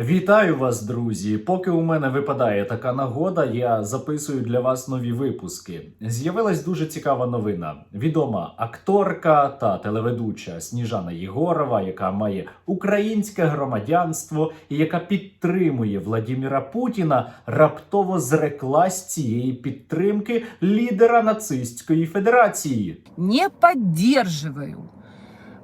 Вітаю вас, друзі! Поки у мене випадає така нагода, я записую для вас нові випуски. З'явилась дуже цікава новина. Відома акторка та телеведуча Сніжана Єгорова, яка має українське громадянство і яка підтримує Владіміра Путіна, раптово зреклась цієї підтримки лідера нацистської федерації. не поддерживаю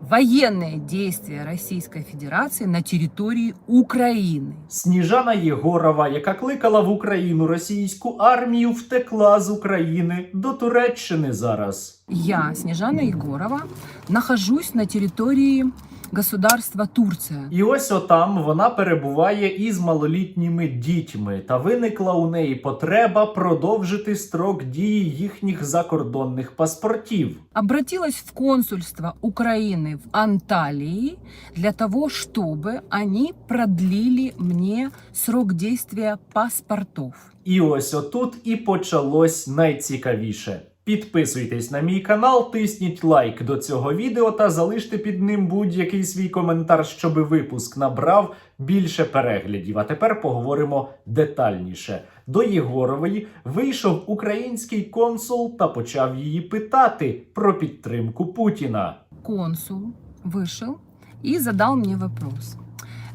военные действия Российской Федерации на территории Украины. Сніжана Єгорова, яка кликала в Україну російську армію, втекла з України до Туреччини зараз. Я, Снежана Егорова, нахожусь на территории государства Турция. І ось отам вона перебуває із малолітніми дітьми, та виникла у неї потреба продовжити строк дії їхніх закордонних паспортів. Обратилась в консульство Украины в Анталии для того, чтобы они продлили мне срок действия паспортов. І ось отут і почалось найцікавіше. Підписуйтесь на мій канал, тисніть лайк до цього відео та залиште під ним будь-який свій коментар, щоби випуск набрав більше переглядів. А тепер поговоримо детальніше. До Єгорової вийшов український консул та почав її питати про підтримку Путіна. консул вышел и задал мне вопрос.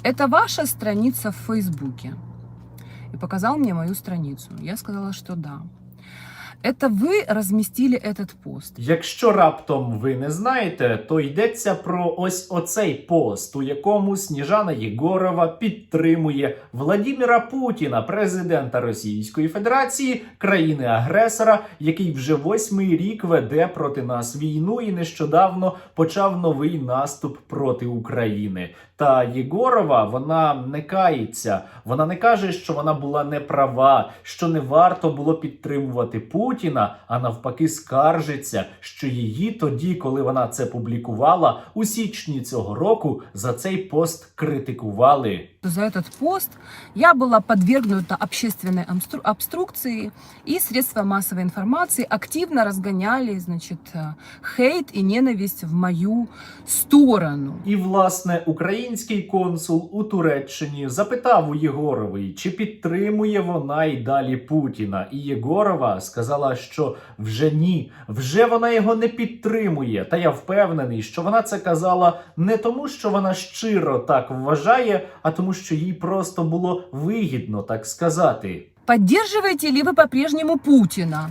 Это ваша страница в Фейсбуке? И показал мне мою страницу. Я сказала, что да. Это вы разместили этот пост. Якщо раптом ви не знаєте, то йдеться про ось оцей пост, у якому Сніжана Єгорова підтримує Владіміра Путіна, президента Російської Федерації, країни-агресора, який вже восьмий рік веде проти нас війну і нещодавно почав новий наступ проти України. Та Єгорова вона не кається, вона не каже, що вона була неправа, що не варто було підтримувати Путіна, а навпаки, скаржиться, що її тоді, коли вона це публікувала у січні цього року, за цей пост критикували. За этот пост я была подвергнута общественной обстру- обструкции, и средства массовой информации активно разгоняли, значит, э, хейт и ненависть в мою сторону. І власне український консул у Туреччині запитав у Єгорової, чи підтримує вона й далі Путіна. І Єгорова сказала, що вже ні, вже вона його не підтримує. Та я впевнений, що вона це казала не тому, що вона щиро так вважає, а тому, що їй просто було вигідно так сказати. Поддерживаете ли вы по-прежнему Путина?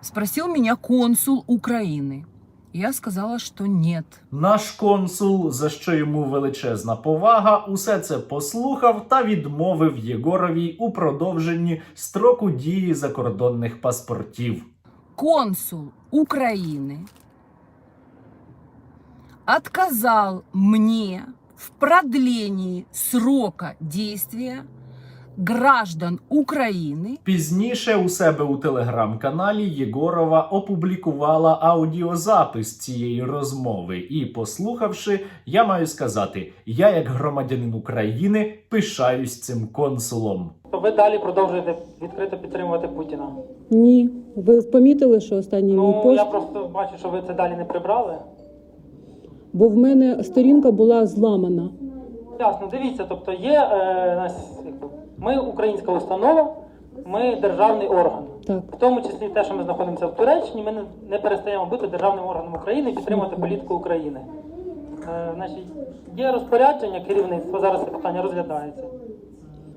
Спросил меня консул Украины. Я сказала, что нет. Наш консул, за що йому величезна повага, усе це послухав та відмовив Єгоровій у продовженні строку дії закордонних паспортів. Консул Украины отказал мне в продлении срока действия граждан Украины Пізніше у себе у телеграм-каналі Єгорова опублікувала аудіозапис цієї розмови. І, послухавши, я маю сказати: я, як громадянин України, пишаюсь цим консулом. То ви далі продовжуєте відкрито підтримувати Путіна. Ні. Ви помітили, що останній мій Ну пост, я просто бачу, що ви це далі не прибрали. Бо в мене сторінка була зламана. Ясно, дивіться, тобто є е, нас, ми українська установа, ми державний орган. Так. В тому числі те, що ми знаходимося в Туреччині, ми не, не перестаємо бути державним органом України і підтримувати політику України. Е, значить, є розпорядження керівництва, зараз це питання розглядається.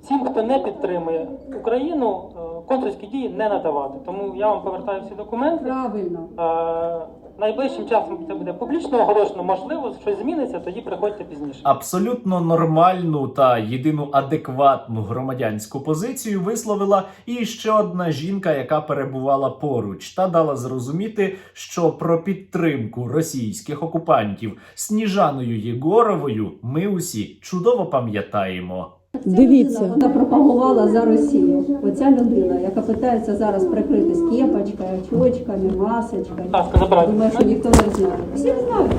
Всім, хто не підтримує Україну, е, консульські дії не надавати. Тому я вам повертаю всі документи. Правильно. Е, Найближчим часом це буде публічно оголошено. Можливо, щось зміниться, тоді приходьте пізніше. Абсолютно нормальну та єдину адекватну громадянську позицію висловила і ще одна жінка, яка перебувала поруч, та дала зрозуміти, що про підтримку російських окупантів Сніжаною Єгоровою ми усі чудово пам'ятаємо. Дивіться. Людина, Вона пропагувала за Росію. Оця людина, яка питається зараз прикритись кепочкою, очочками, забирайте. Думаю, що ніхто не знає. Всі знають.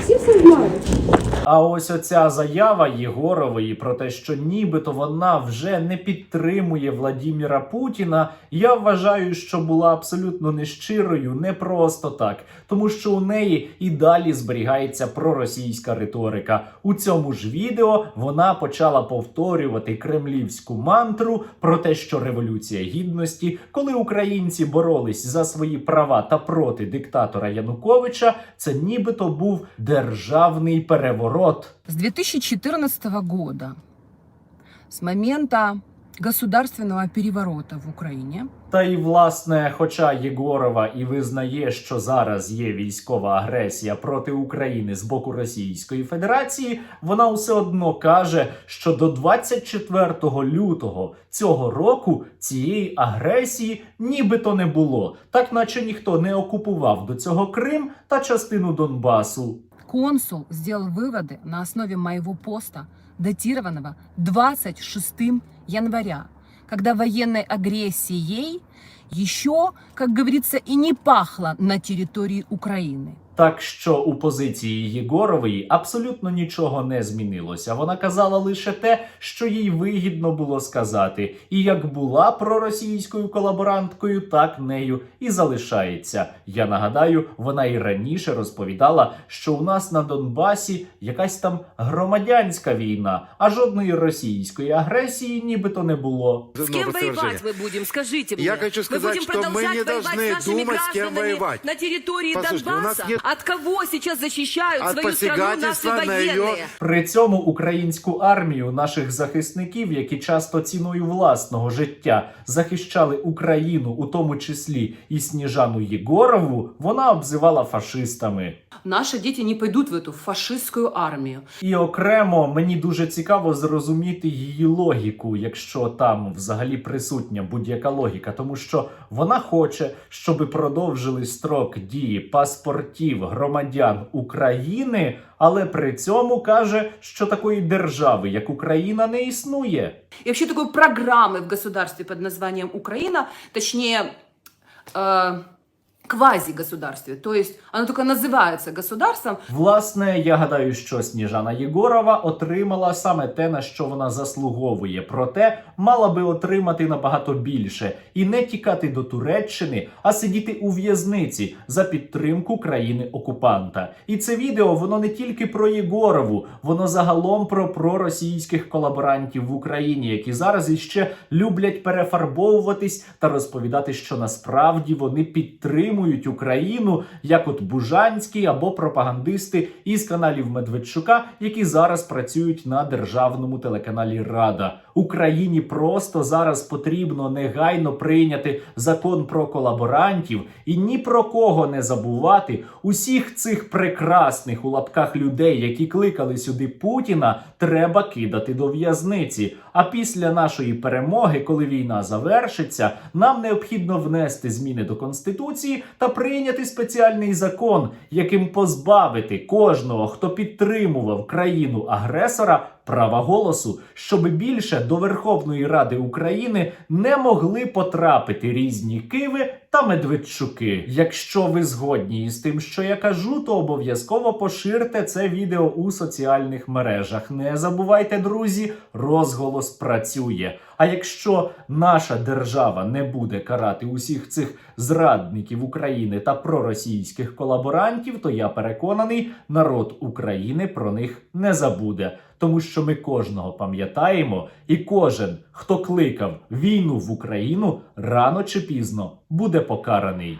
Всі все знають. А ось оця заява Єгорової про те, що нібито вона вже не підтримує Владіміра Путіна, я вважаю, що була абсолютно нещирою, не просто так, тому що у неї і далі зберігається проросійська риторика. У цьому ж відео вона почала повторювати кремлівську мантру про те, що революція гідності, коли українці боролись за свої права та проти диктатора Януковича, це нібито був державний переворот. С 2014 года, с момента государственного переворота в Украине, Та й власне, хоча Єгорова і визнає, що зараз є військова агресія проти України з боку Російської Федерації, вона все одно каже, що до 24 лютого цього року цієї агресії нібито не було, так наче ніхто не окупував до цього Крим та частину Донбасу. Консул сделал выводы на основе моего поста, датированного 26 января, когда военной агрессией еще, как говорится, и не пахло на территории Украины. Так що у позиції Єгорової абсолютно нічого не змінилося. Вона казала лише те, що їй вигідно було сказати, і як була проросійською колаборанткою, так нею і залишається. Я нагадаю, вона і раніше розповідала, що у нас на Донбасі якась там громадянська війна, а жодної російської агресії нібито не було. С Ну, кем подтверждение. воевать мы будем, скажите мне? Я хочу сказать, мы будем что мы продолжать не воевать должны с нашими думать, с кем гражданами воевать. на территории Послушайте, у нас Донбасса? нет- От кого сейчас защищают От свою страну наши посягательства на военные? её- При цьому українську армію наших захисників, які часто ціною власного життя захищали Україну, у тому числі і Сніжану Єгорову, вона обзивала фашистами. Наши дети не пойдут в эту фашистскую армию. І окремо мені дуже цікаво зрозуміти її логіку, якщо там взагалі присутня будь-яка логіка, тому що вона хоче, щоб продовжили строк дії паспортів громадян України, але при цьому каже, що такої держави, як Україна, не існує. І взагалі такої програми в государстві під названням Україна, точніше... э, квази-государстве. То есть оно только называется государством, Власне, я гадаю, що Сніжана Єгорова отримала саме те, на що вона заслуговує. Проте мала би отримати набагато більше і не тікати до Туреччини, а сидіти у в'язниці за підтримку країни окупанта. І це відео воно не тільки про Єгорову, воно загалом про проросійських колаборантів в Україні, які зараз іще люблять перефарбовуватись та розповідати, що насправді вони підтримують Україну, як от Бужанський або пропагандисти із каналів Медведчука, які зараз працюють на державному телеканалі Рада. Україні просто зараз потрібно негайно прийняти закон про колаборантів і ні про кого не забувати. Усіх цих прекрасних у лапках людей, які кликали сюди Путіна, треба кидати до в'язниці. А після нашої перемоги, коли війна завершиться, нам необхідно внести зміни до конституції та прийняти спеціальний закон, яким позбавити кожного, хто підтримував країну агресора. Права голосу, щоб більше до Верховної Ради України не могли потрапити різні киви та медведчуки. Якщо ви згодні із тим, що я кажу, то обов'язково поширте це відео у соціальних мережах. Не забувайте, друзі, розголос працює. А якщо наша держава не буде карати усіх цих зрадників України та проросійських колаборантів, то я переконаний, народ України про них не забуде. Тому що ми кожного пам'ятаємо, і кожен, хто кликав війну в Україну, рано чи пізно буде покараний.